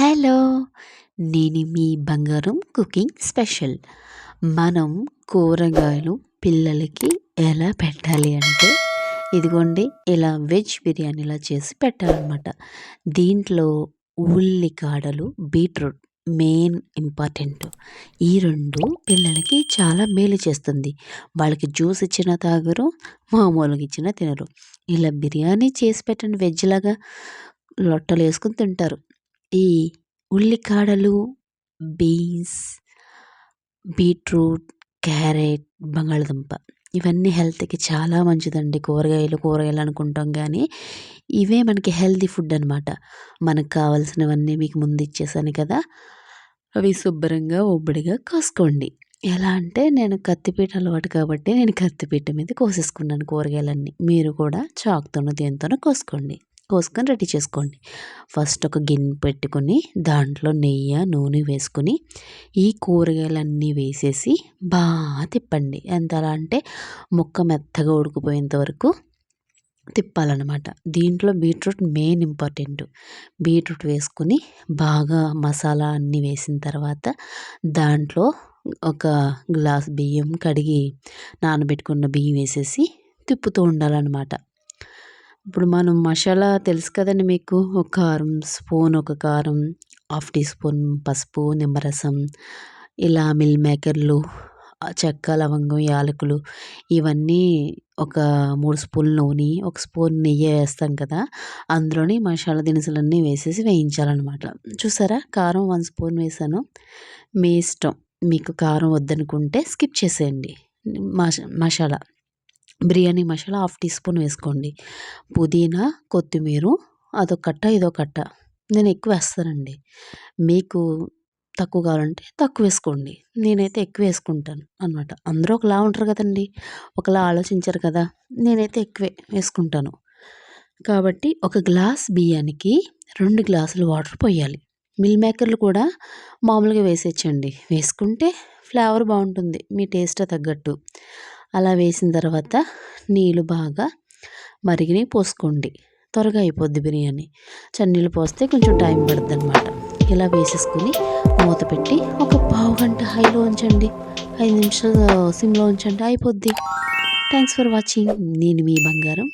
Hello నేను మీ బంగారం కుకింగ్ స్పెషల్. మనం కూరగాయలు పిల్లలకి ఎలా పెట్టాలి అంటే ఇదిగోండి ఇలా వెజ్ బిర్యానీలా చేసి పెట్టాలన్నమాట. దీంట్లో ఉల్లికాడలు బీట్రూట్ మెయిన్ ఇంపార్టెంట్. ఈ రెండు పిల్లలకి చాలా మేలు చేస్తుంది. వాళ్ళకి జ్యూస్ ఇచ్చిన తాగరు మామూలుగా ఇచ్చిన తినరు. ఇలా బిర్యానీ చేసి పెట్టండి వెజ్ లాగా. లొట్టలు వేసుకుని తింటారు. ఈ ఉల్లికాడలు బీన్స్ బీట్రూట్ క్యారెట్ బంగాళదుంప ఇవన్నీ హెల్త్కి చాలా మంచిదండి. కూరగాయలు కూరగాయలు అనుకుంటాం కానీ ఇవే మనకి హెల్తీ ఫుడ్ అనమాట మనకు కావాల్సినవన్నీ మీకు ముందు ఇచ్చేసాను కదా. అవి శుభ్రంగా ఒబ్బడిగా కోసుకోండి. ఎలా అంటే నేను కత్తిపీట అలవాటు కాబట్టి నేను కత్తిపీట మీద కోసేసుకున్నాను కూరగాయలన్నీ. మీరు కూడా చాకుతోనో దేనితోనో కోసుకోండి. కోసుకొని రెడీ చేసుకోండి. ఫస్ట్ ఒక గిన్నె పెట్టుకొని దాంట్లో నెయ్యి నూనె వేసుకొని ఈ కూరగాయలన్నీ వేసేసి బాగా తిప్పండి. ఎంతలా అంటే ముక్క మెత్తగా ఉడికిపోయేంత వరకు తిప్పాలన్నమాట. దీంట్లో బీట్రూట్ మెయిన్ ఇంపార్టెంట్. బీట్రూట్ వేసుకుని బాగా మసాలా అన్నీ వేసిన తర్వాత దాంట్లో ఒక గ్లాస్ బియ్యం కడిగి నానబెట్టుకున్న బియ్యం వేసేసి తిప్పుతూ ఉండాలన్నమాట. ఇప్పుడు మనం మసాలా తెలుసు కదండి మీకు. ఒక కారం స్పూన్ ఒక కారం హాఫ్ టీ స్పూన్ పసుపు నిమ్మరసం ఇలా మిల్ మేకర్లు చెక్క లవంగం యాలకులు ఇవన్నీ ఒక మూడు స్పూన్ నూనె ఒక స్పూన్ నెయ్యి వేస్తాం కదా. అందులోని మసాలా దినుసులన్నీ వేసేసి వేయించాలన్నమాట. చూసారా? కారం వన్ స్పూన్ వేసాను. మీ ఇష్టం. మీకు కారం వద్దనుకుంటే స్కిప్ చేసేయండి. Masala. Biryani masala half teaspoon వేసుకోండి. పుదీనా కొత్తిమీర అదొక కట్ట ఇదో కట్ట. నేను ఎక్కువ వేస్తానండి. మీకు తక్కువ కావాలంటే తక్కువ వేసుకోండి. నేనైతే ఎక్కువ వేసుకుంటాను అనమాట అందరూ ఒకలా ఉంటారు కదండి. ఒకలా ఆలోచించరు కదా. నేనైతే ఎక్కువే వేసుకుంటాను. కాబట్టి ఒక గ్లాస్ బియ్యానికి రెండు గ్లాసులు వాటర్ పోయాలి. మిల్ మేకర్లు కూడా మామూలుగా వేసేయండి వేసుకుంటే ఫ్లేవర్ బాగుంటుంది. మీ టేస్ట్ తగ్గట్టు. అలా వేసిన తర్వాత నీళ్ళు బాగా మరిగిని పోసుకోండి. త్వరగా అయిపోద్ది బిర్యానీ. చన్నీళ్ళు పోస్తే కొంచెం టైం పడుతుంది అనమాట ఇలా వేసేసుకుని మూత పెట్టి ఒక పావు గంట హైలో ఉంచండి. ఐదు నిమిషాలు సిమ్లో ఉంచండి. అయిపోద్ది. Thanks for watching. నేను మీ బంగారం.